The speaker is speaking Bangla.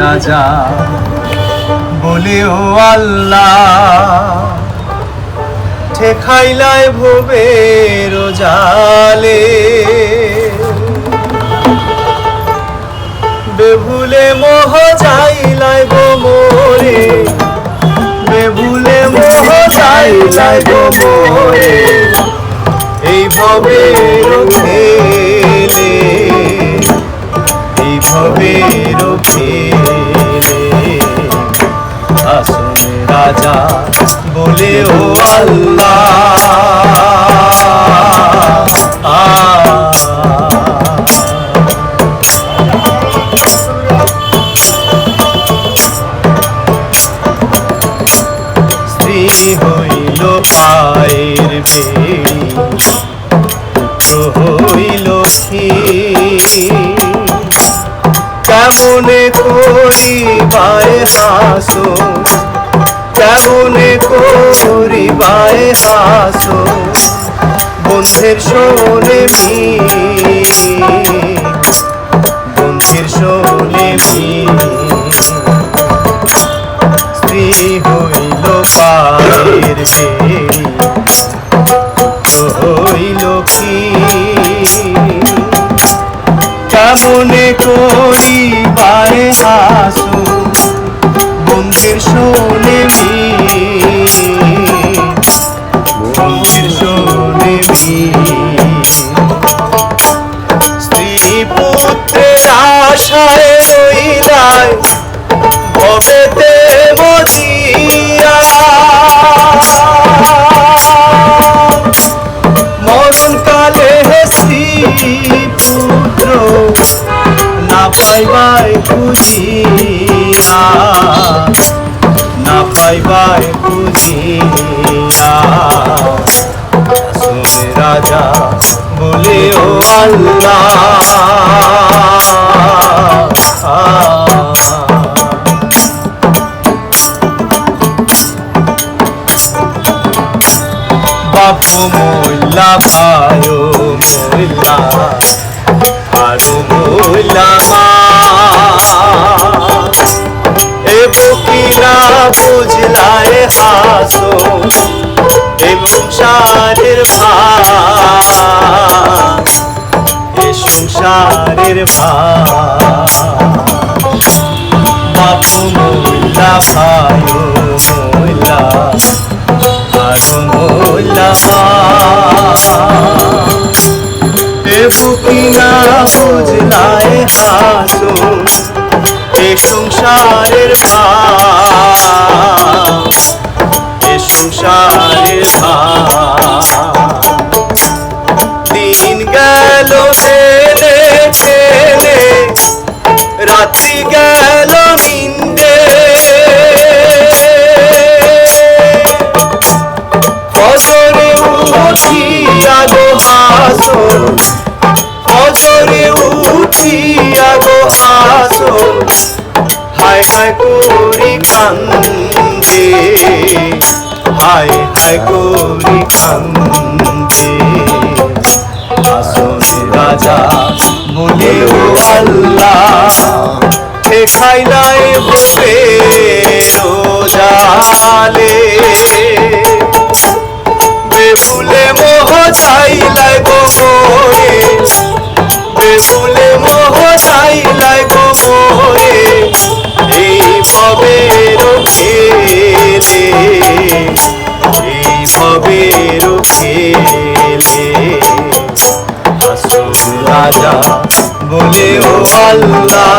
রাজা বলে ও আল্লাহ ঠেকাইলাই ভবের জালে। বেভুলে মোহ যাইলাই গো মোরে বেভুলে মোহ যাইলাই গো মোরে, এই ভবের খেলে রাজা বলে ও আল্লাহ। পায়ের বেড়ি কেমনে করিবায় হাসো কেমনে করিবায় হাসো বন্ধের শোনে মি বন্ধের শোনে মি স্ত্রী পুত্রের আশায় রইলায় ভবেতে মজিয়া। মরণ কালে হেসি পুত্র না পাইবাই খুঁজিয়া। না পাইবাই খুঁজিয়া। রাজা বলে, ও আল্লাহ! বাপু মোল্লা ভায়ো মোল্লা আরও মোল্লা মা। এ বকিরা বুঝলায় হাসো এবং সারের ভাই সংসারের বাপু মোল্লা ভায়ো মোল্লা আরও মোল্লা এ বুকিনা বুঝলায় হাসো এ সংসারের ভাই, এ সংসারের নিন্দে। ফজরে উঠিয়া গো হাসো ফজরে উঠিয়া গো হাসো হায় হায় করি কান্দে, হায় হায় করি কান্দে। রাজা বলে ও আল্লাহ ঠেকাইলাই বলে রোজালে বেবুলে মোহ চাইলাই গো মোরে বেবুলে মোহ চাইলাই গো মোরে এই ভবের খেলে, এই ভবের খেলে। আসল রাজা বলে ও আল্লাহ।